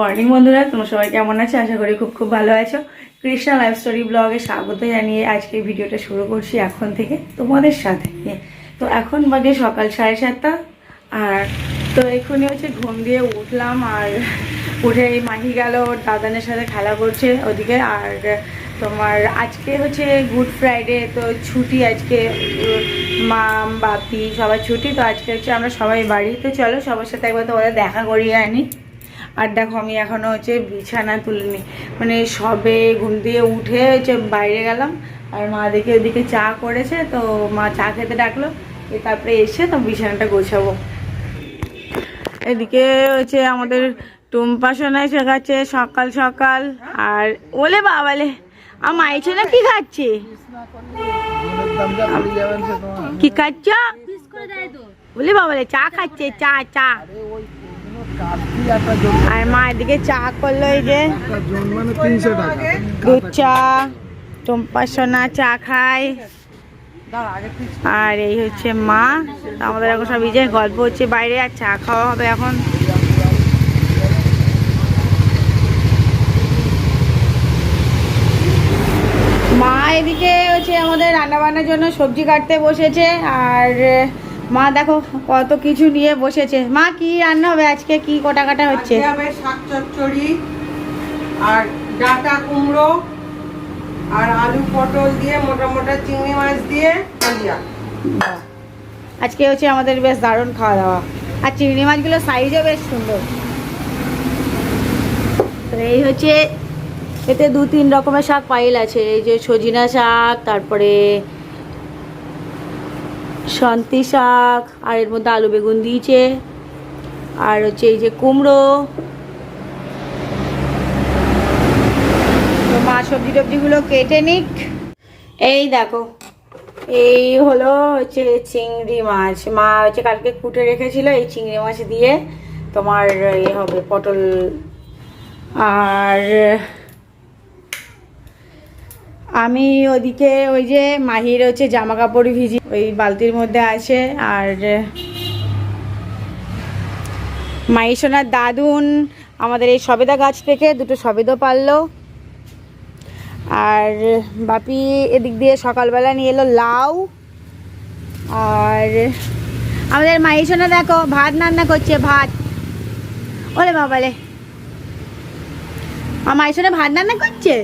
Morning বন্ধুরা। তোমরা সবাই কেমন আছো? আশা করি খুব খুব ভালো আছো। কৃষ্ণা লাইফ স্টোরি ব্লগে স্বাগত জানিয়ে আজকে ভিডিওটা শুরু করছি এখন থেকে তোমাদের সাথে তো এখন বাজে সকাল সাড়ে সাতটা। আর তো এক্ষুনি হচ্ছে ঘুম দিয়ে উঠলাম আর উঠে এই মাহি গেল, ওর দাদানের সাথে খেলা করছে ওদিকে। আর তোমার আজকে হচ্ছে গুড ফ্রাইডে তো ছুটি আজকে। মাম বাপি সবাই ছুটি, তো আজকে হচ্ছে আমরা সবাই বাড়ি। তো চলো সবার সাথে একবার তোমাদের দেখা করিয়ে আনি। আর দেখো আমি এখনও হচ্ছে বিছানা তুলিনি। মানে সবে ঘুম দিয়ে উঠে হচ্ছে বাইরে গেলাম, আর মা দেখে ওদিকে চা করেছে, তো মা চা খেতে ডাকলো তারপরে এসে তো বিছানাটা গোছাবো। এদিকে হচ্ছে আমাদের টুম্পা সোনায় শেখাচ্ছে সকাল সকাল, আর ওলে বাবালে আমার মাইছে না কি খাচ্ছে? কি খাচ্ছ? বলি বাবালে চা খাচ্ছে, চা চা। আর মা এদিকে চা করল এই যে। দুধ চা সোনা চা খায়। আর এই হচ্ছে মা। আমাদের এখন সব যে গল্প হচ্ছে, বাইরে আর চা খাওয়া হবে এখন। মা এদিকে হচ্ছে আমাদের রান্না বান্নার জন্য সবজি কাটতে বসেছে, আর মা দেখো কত কিছু নিয়ে বসেছে। মা কি রান্না হবে আজকে? কি কোটা কাটা হচ্ছে হবে শাক চচ্চড়ি আর ডাটা কুমড়ো আর আলু পটল দিয়ে মোটা মোটা চিংড়ি মাছ দিয়ে কালিয়া আজকে হচ্ছে আমাদের বেশ দারুণ খাওয়া দাওয়া আর চিংড়ি মাছগুলো সাইজও বেশ সুন্দর। তো এই হচ্ছে এতে দু তিন রকমের শাক পাইল আছে। এই যে সজিনা শাক তারপরে শান্তি শাক আর এর মধ্যে আলু বেগুন দিয়েছে আর হচ্ছে এই যে কুমড়ো। মা সবজি টবজিগুলো কেটে নিক। এই দেখো এই হলো হচ্ছে চিংড়ি মাছ। মা হচ্ছে কালকে কুটে রেখেছিল এই চিংড়ি মাছ দিয়ে। তোমার এ হবে পটল আর আমি ওদিকে ওই যে মাহির হচ্ছে জামা কাপড় ভিজি, ওই বালতির মধ্যে আছে। আর মাইসোনার দাদুন আমাদের এই সবেদা গাছ থেকে দুটো সবেদা পারল। আর বাপি এদিক দিয়ে সকালবেলা নিয়ে এলো লাউ। আর আমাদের মাইসোনা দেখো, ভাত রান্না করছে, ভাত। ওরে বাবালে আমার মাইসোনা ভাত রান্না করছে?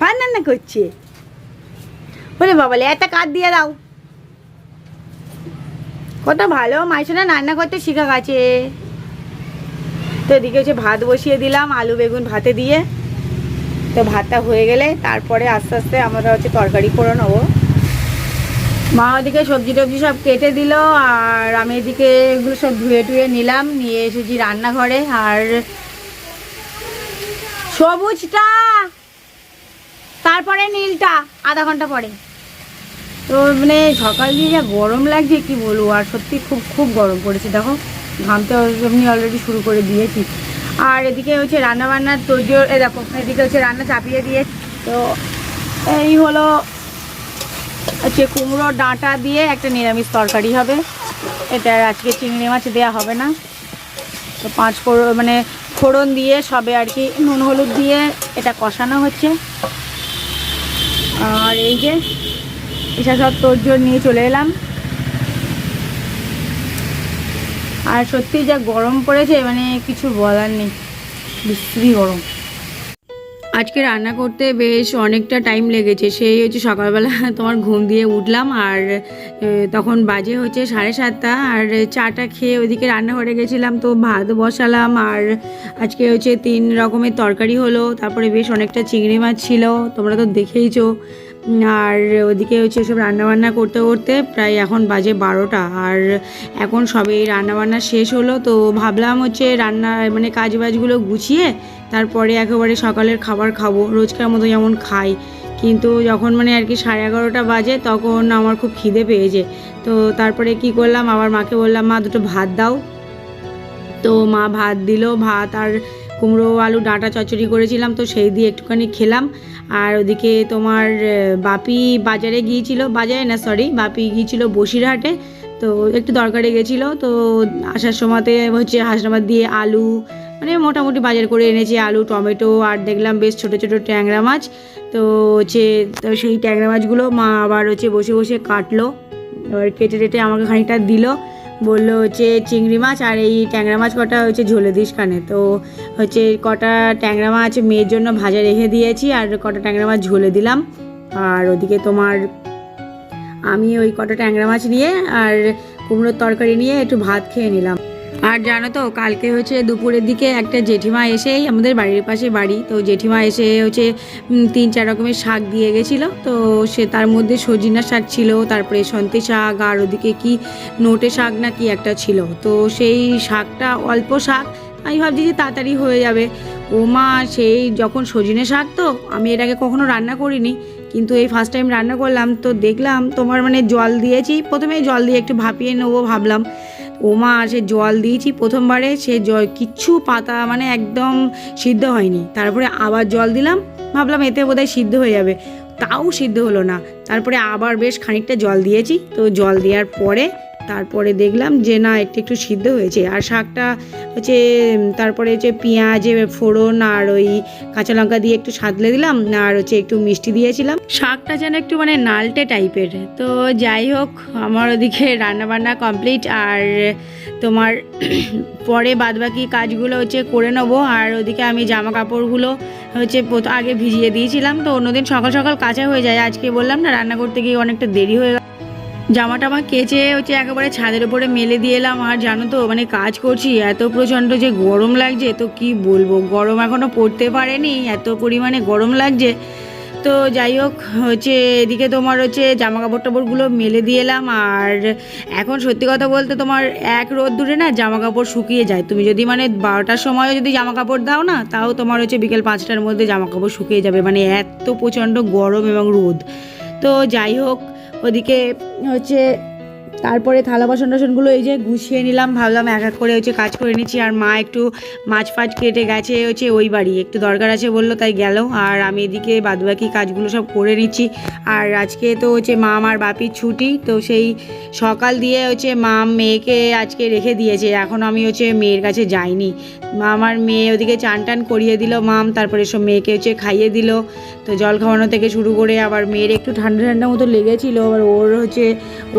ভাত রান্না করছে। ওরে বাবালে একটা কাঠ দিয়ে দাও। কত ভালো মাইসোনা রান্না করতে শিখা গেছে। তো এদিকে হচ্ছে ভাত বসিয়ে দিলাম, আলু, বেগুন ভাতে দিয়ে। তো ভাতটা হয়ে গেলে তারপরে আস্তে আস্তে আমরা হচ্ছে তরকারি করে নেব। মা ওদিকে সবজি টবজি সব কেটে দিল, আর আমি এদিকে এগুলো সব ধুয়ে টুয়ে নিলাম, নিয়ে এসেছি রান্নাঘরে। আর সবুজটা তারপরে নীলটা আধা ঘণ্টা পরে। তো মানে সকাল দিয়ে যা গরম লাগছে, কি বলব? আর সত্যি খুব খুব গরম পড়েছে। দেখো ঘামতে এমনি অলরেডি শুরু করে দিয়েছি। আর এদিকে হচ্ছে রান্না বান্নার তৈজোর এ দেখো, এদিকে হচ্ছে রান্না চাপিয়ে দিয়ে, তো এই হলো হচ্ছে কুমড়ো ডাঁটা দিয়ে একটা নিরামিষ তরকারি হবে। এটা আজকে চিংড়ি মাছ দেওয়া হবে না। তো পাঁচ ফোড়ন মানে ফোড়ন দিয়ে সবে আর কি নুন হলুদ দিয়ে এটা কষানো হচ্ছে। আর এই যে এটা সব তোরজোর নিয়ে চলে এলাম। আর সত্যি যা গরম পড়েছে মানে কিছু বলার নেই, বিশ্রী গরম। আজকে রান্না করতে বেশ অনেকটা টাইম লেগেছে। সেই হচ্ছে সকালবেলা তোমার ঘুম দিয়ে উঠলাম আর তখন বাজে হচ্ছে সাড়ে সাতটা আর চাটা খেয়ে ওইদিকে রান্নাঘরে গেছিলাম তো ভাত বসালাম আর আজকে হচ্ছে তিন রকমের তরকারি হলো, তারপরে বেশ অনেকটা চিংড়ি মাছ ছিল, তোমরা তো দেখেইছো। আর ওদিকে হচ্ছে সব রান্নাবান্না করতে করতে প্রায় এখন বাজে বারোটা। আর এখন সবে রান্নাবান্না শেষ হলো, তো ভাবলাম হচ্ছে রান্না মানে কাজ বাজগুলো গুছিয়ে তারপরে একেবারে সকালের খাবার খাব, রোজকার মতো যেমন খাই। কিন্তু যখন মানে আর কি সাড়ে এগারোটা বাজে তখন আমার খুব খিদে পেয়েছে। তো তারপরে কি করলাম, আবার মাকে বললাম, মা, দুটো ভাত দাও। তো মা ভাত দিল, ভাত আর কুমড়ো, আলু, ডাঁটা চচ্চড়ি করেছিলাম, তো সেই দিয়ে একটুখানি খেলাম। আর ওদিকে তোমার বাপি বাজারে গিয়েছিল। বাজারে না সরি বাপি গিয়েছিল বসিরহাটে। তো একটু দরকারে গেছিল, তো আসার সময়তে হচ্ছে হাসনাবাদ দিয়ে আলু মানে মোটামুটি বাজার করে এনেছি আলু, টমেটো, আর দেখলাম বেশ ছোট ছোট ট্যাংরা মাছ। তো হচ্ছে, তো সেই ট্যাংরা মাছগুলো মা আবার হচ্ছে বসে বসে কাটলো, এবার কেটে টেটে আমাকে খানিকটা দিল। বলল হচ্ছে চিংড়ি মাছ আর এই ট্যাংরা মাছ কটা হচ্ছে ঝোলে দিস কানে। তো হচ্ছে কটা ট্যাংরা মাছ মেয়ের জন্য ভাজা রেখে দিয়েছি আর কটা ট্যাংরা মাছ ঝোলে দিলাম। আর ওদিকে তোমার আমি ওই কটা ট্যাংরা মাছ নিয়ে আর কুমড়োর তরকারি নিয়ে একটু ভাত খেয়ে নিলাম। আর জানো তো, কালকে হচ্ছে দুপুরের দিকে একটা জেঠিমা এসেই আমাদের বাড়ির পাশে বাড়ি, তো জেঠিমা এসে হচ্ছে তিন চার রকমের শাক দিয়ে গেছিল, তো সে তার মধ্যে সজিনা শাক ছিল, তারপরে সন্তে শাক, আর ওদিকে কি নোটে শাক না কি একটা ছিল, তো সেই শাকটা অল্প শাক, আমি ভাবছি যে তাড়াতাড়ি হয়ে যাবে। ও মা, সেই যখন সজনে শাক তো, আমি এর আগে কখনো রান্না করিনি, কিন্তু এই ফার্স্ট টাইম রান্না করলাম, তো দেখলাম তোমার মানে জল দিয়েছি, প্রথমে জল দিয়ে একটু ভাপিয়ে নেব ভাবলাম। ওমা, সে জল দিয়েছি প্রথমবারে, সে জল, কিচ্ছু পাতা মানে একদম সিদ্ধ হয়নি। তারপরে আবার জল দিলাম, ভাবলাম এতে বোধহয় সিদ্ধ হয়ে যাবে। তাও সিদ্ধ হলো না। তারপরে আবার বেশ খানিকটা জল দিয়েছি। তো জল দেওয়ার পরে তারপরে দেখলাম যে না, একটু একটু সিদ্ধ হয়েছে। আর শাকটা হচ্ছে তারপরে হচ্ছে পেঁয়াজ ফোড়ন আর ওই কাঁচা লঙ্কা দিয়ে একটু সাদলে দিলাম। আর হচ্ছে একটু মিষ্টি দিয়েছিলাম। শাকটা যেন একটু মানে নালটে টাইপের। তো যাই হোক, আমার ওদিকে রান্নাবান্না কমপ্লিট। আর তোমার পরে বাদবাকি কাজগুলো হচ্ছে করে নেব। আর ওদিকে আমি জামা কাপড়গুলো হচ্ছে আগে ভিজিয়ে দিয়েছিলাম। তো অন্যদিন সকাল সকাল কাঁচা হয়ে যায়। আজকে বললাম না, রান্না করতে গিয়ে অনেকটা দেরি হয়ে গেল আমার কেচে হচ্ছে একেবারে ছাদের উপরে মেলে দিয়ে এলাম। আর জানো তো মানে কাজ করছি, এত প্রচণ্ড যে গরম লাগছে, তো কি বলব? গরম এখনও পড়তে পারেনি, এত পরিমাণে গরম লাগছে। তো যাই হোক, হচ্ছে এদিকে তোমার হচ্ছে জামা কাপড় টাপড়গুলো মেলে দিয়ে এলাম। আর এখন সত্যি কথা বলতে তোমার এক রোদ দূরে না জামা কাপড় শুকিয়ে যায়। তুমি যদি মানে বারোটার সময়ও যদি জামা কাপড় দাও না, তাও তোমার হচ্ছে বিকেল পাঁচটার মধ্যে জামা কাপড় শুকিয়ে যাবে। মানে এত প্রচণ্ড গরম এবং রোদ। তো যাই হোক ওদিকে হচ্ছে তারপরে থালা বাসন টাসনগুলো এই যে গুছিয়ে নিলাম, ভাবলাম এক এক করে হচ্ছে কাজ করে নিচ্ছি। আর মা একটু মাছ ফাছ কেটে গেছে হচ্ছে ওই বাড়ি। একটু দরকার আছে বলল, তাই গেল। আর আমি এদিকে বাদবাকি কাজগুলো সব করে নিচ্ছি। আর আজকে তো হচ্ছে মা আমার বাপির ছুটি, তো সেই সকাল দিয়ে হচ্ছে মা মেয়েকে আজকে রেখে দিয়েছে। এখন আমি হচ্ছে মেয়ের কাছে যাইনি। মা আমার মেয়ে ওদিকে চান টান করিয়ে দিল মাম, তারপরে সব মেয়েকে হচ্ছে খাইয়ে দিল। তো জল খাওয়ানো থেকে শুরু করে আবার মেয়ের একটু ঠান্ডা ঠান্ডা মতো লেগেছিলো, আবার ওর হচ্ছে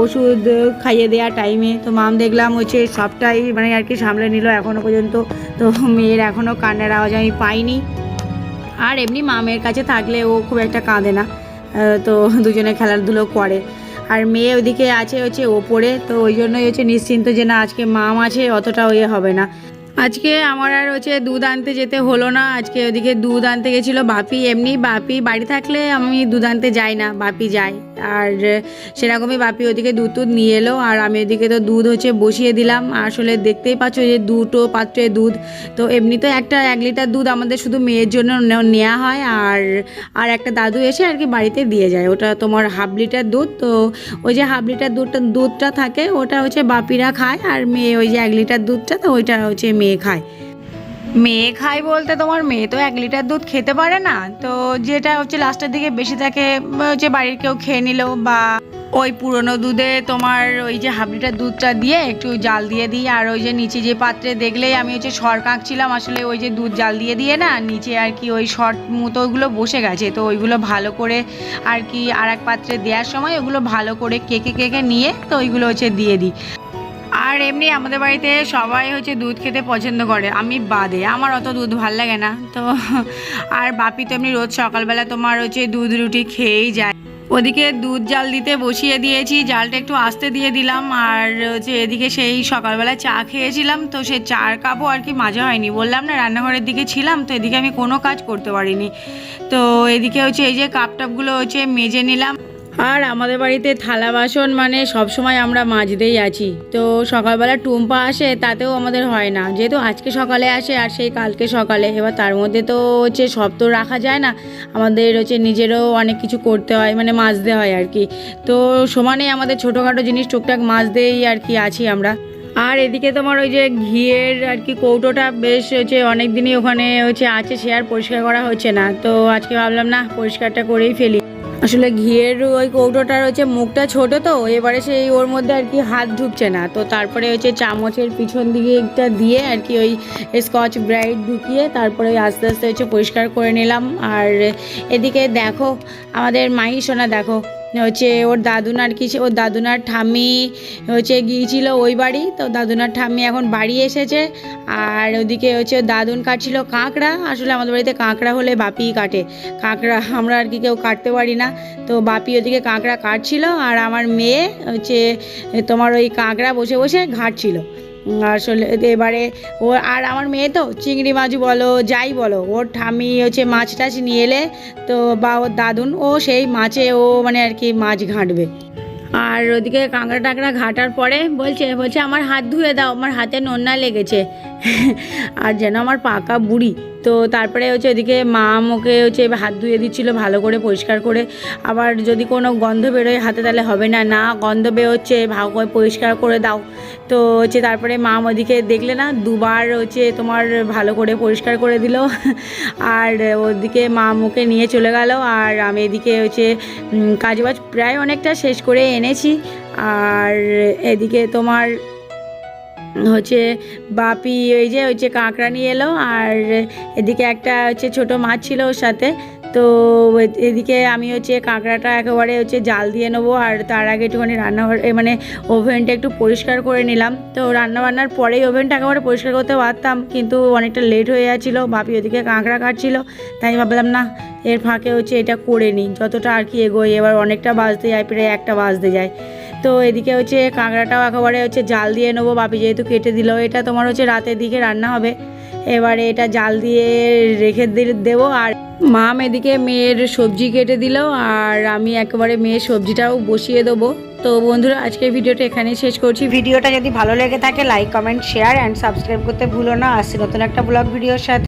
ওষুধ খাইয়ে দেওয়া টাইমে তো মাম দেখলাম হচ্ছে সবটাই মানে আর কি সামলে নিল এখনও পর্যন্ত। তো মেয়ের এখনও কান্নার আওয়াজ আমি পাইনি। আর এমনি মামের কাছে থাকলে ও খুব একটা কাঁদে না। তো দুজনে খেলাধুলো করে। আর মেয়ে ওদিকে আছে হচ্ছে ওপরে। তো ওই জন্যই হচ্ছে নিশ্চিন্ত যে না, আজকে মাম আছে অতটা ইয়ে হবে না। আজকে আমার আর হচ্ছে দুধ আনতে যেতে হলো না। আজকে ওদিকে দুধ আনতে গেছিল বাপি। এমনি বাপি বাড়ি থাকলে আমি দুধ আনতে যাই না। বাপি যায়। আর সেরকমই বাপি ওদিকে দুধ টুধ নিয়ে এলো, আর আমি ওদিকে তো দুধ হচ্ছে বসিয়ে দিলাম। আসলে দেখতেই পাচ্ছ যে দুটো পাত্রে দুধ। তো এমনি তো একটা এক লিটার দুধ আমাদের শুধু মেয়ের জন্য নেওয়া হয়, আর আর একটা দাদু এসে আর কি বাড়িতে দিয়ে যায়। ওটা তোমার হাফ লিটার দুধ, তো ওই যে হাফ লিটার দুধটা দুধটা থাকে, ওটা হচ্ছে বাপিরা খায়, আর মেয়ে ওই যে এক লিটার দুধটা, তো ওইটা হচ্ছে মেয়ে খায়। মেয়ে খায় বলতে তোমার মেয়ে তো এক লিটার দুধ খেতে পারে না। তো যেটা হচ্ছে লাস্টের দিকে বেশি থাকে হচ্ছে বাড়ির কেউ খেয়ে নিল বা ওই পুরনো দুধে তোমার ওই যে হাফ লিটার দুধটা দিয়ে একটু জাল দিয়ে দিই, আর ওই যে নিচে যে পাত্রে দেখলেই আমি হচ্ছে সর কাঁকছিলাম, আসলে ওই যে দুধ জাল দিয়ে দিয়ে না নিচে আর কি ওই শর্ট মতো ওইগুলো বসে গেছে। তো ওইগুলো ভালো করে আর কি আর এক পাত্রে দেওয়ার সময় ওগুলো ভালো করে কেকে কেকে নিয়ে তো ওইগুলো হচ্ছে দিয়ে দিই। আর এমনি আমাদের বাড়িতে সবাই হচ্ছে দুধ খেতে পছন্দ করে। আমি বাদে, আমার অত দুধ ভালো লাগে না। তো আর বাপি তো এমনি রোজ সকালবেলা তোমার হচ্ছে দুধ রুটি খেয়েই যায়। ওদিকে দুধ জাল দিতে বসিয়ে দিয়েছি, জালটা একটু আস্তে দিয়ে দিলাম। আর হচ্ছে এদিকে সেই সকালবেলা চা খেয়েছিলাম, তো সে চার কাপও আর কি মাজা হয়নি। বললাম না, রান্নাঘরের দিকে ছিলাম, তো এদিকে আমি কোনো কাজ করতে পারিনি। তো এদিকে হচ্ছে এই যে কাপ টাপগুলো হচ্ছে মেজে নিলাম। আর আমাদের বাড়িতে থালা বাসন মানে সব সময় আমরা মাজতেই আছি। তো সকালবেলা টুম্পা আসে, তাতেও আমাদের হয় না। যেহেতু আজকে সকালে আসে আর সেই কালকে সকালে। এবার তার মধ্যে তো হচ্ছে সব তো রাখা যায় না। আমাদের হচ্ছে নিজেরও অনেক কিছু করতে হয় মানে মাজতে হয় আর কি। তো সমানে আমাদের ছোটোখাটো জিনিস টুকটাক মাজতেই আর কি আছি আমরা। আর এদিকে তোমার ওই যে ঘিয়ের আর কি কৌটোটা বেশ হচ্ছে অনেক দিনই ওখানে হচ্ছে আছে, সে আর পরিষ্কার করা হচ্ছে না। তো আজকে ভাবলাম না, পরিষ্কারটা করেই ফেলি। আসলে ঘিয়ের ওই কৌটোটার হচ্ছে মুখটা ছোট তো, এবারে সেই ওর মধ্যে আর কি হাত ঢুকছে না। তো তারপরে হচ্ছে চামচের পিছন দিকে একটা দিয়ে আর কি ওই স্কচ ব্রাইট ঢুকিয়ে তারপরে ওই আস্তে আস্তে হচ্ছে পরিষ্কার করে নিলাম। আর এদিকে দেখো, আমাদের মাহি সোনা দেখো হচ্ছে ওর দাদুনার কি ওর দাদুনার ঠাম্মি হচ্ছে গিয়েছিল ওই বাড়ি, তো দাদুনার ঠাম্মি এখন বাড়ি এসেছে। আর ওদিকে হচ্ছে দাদুন কাটছিল কাঁকড়া, আসলে আমাদের বাড়িতে কাঁকড়া হলে বাপি কাটে। কাঁকড়া আমরা আর কি কেউ কাটতে পারি না। তো বাপি ওদিকে কাঁকড়া কাটছিল আর আমার মেয়ে হচ্ছে তোমার ওই কাঁকড়া বসে বসে ঘাটছিল। আসলে এবারে ও আর আমার মেয়ে তো, চিংড়ি মাছ বলো, যাই বলো, ওর ঠামি হচ্ছে মাছ টাছ নিয়ে এলে তো বা ওর দাদুন, ও সেই মাছে ও মানে আর কি মাছ ঘাঁটবে। আর ওদিকে কাঁকড়া টাকড়া ঘাটার পরে বলছে বলছে, আমার হাত ধুয়ে দাও, আমার হাতে নোনা লেগেছে। আর যেন আমার পাকা বুড়ি তো তারপরে হচ্ছে ওদিকে মা আমাকে হচ্ছে হাত ধুয়ে দিচ্ছিল ভালো করে, পরিষ্কার করে। আবার যদি কোনো গন্ধ বেরোয় হাতে তাহলে হবে না। না, গন্ধ বেরোচ্ছে, ভালো করে পরিষ্কার করে দাও। তো হচ্ছে তারপরে মা ওদিকে দেখলে না দুবার হচ্ছে তোমার ভালো করে পরিষ্কার করে দিল। আর ওদিকে মা মুখে নিয়ে চলে গেল। আর আমি এদিকে হচ্ছে কাজবাজ প্রায় অনেকটা শেষ করে এনেছি। আর এদিকে তোমার হচ্ছে বাপি, ওই যে হচ্ছে কাঁকড়া নিয়ে এলো আর এদিকে একটা হচ্ছে ছোট মাছ ছিল ওর সাথে। তো এদিকে আমি হচ্ছে কাঁকড়াটা একেবারে হচ্ছে জাল দিয়ে নেব আর তার আগে একটুখানি রান্নাঘর মানে ওভেনটা একটু পরিষ্কার করে নিলাম। তো রান্না বান্নার পরেই ওভেনটা একেবারে পরিষ্কার করতে পারতাম, কিন্তু অনেকটা লেট হয়ে যাচ্ছিল, বাপি ওদিকে কাঁকড়া কাটছিল। তাই ভাবলাম, না, এর ফাঁকে হচ্ছে এটা করে নিই। যতটা আর কি এগোই এবার অনেকটা বাজতে যায়, প্রায় একটা বাজতে যায়। তো এদিকে হচ্ছে কাঁকড়াটাও একেবারে হচ্ছে জাল দিয়ে নেব, বাপি যেহেতু কেটে দিল, এটা তোমার হচ্ছে রাতের দিকে রান্না হবে। এবারে এটা জাল দিয়ে রেখে দেবো। আর মাম এদিকে মেয়ের সবজি কেটে দিল, আর আমি একেবারে মেয়ের সবজিটাও বসিয়ে দেবো। তো বন্ধুরা, আজকের ভিডিওটা এখানেই শেষ করছি। ভিডিওটা যদি ভালো লেগে থাকে like comment share and subscribe করতে ভুলো না। আসছি নতুন একটা ব্লগ ভিডিওর সাথে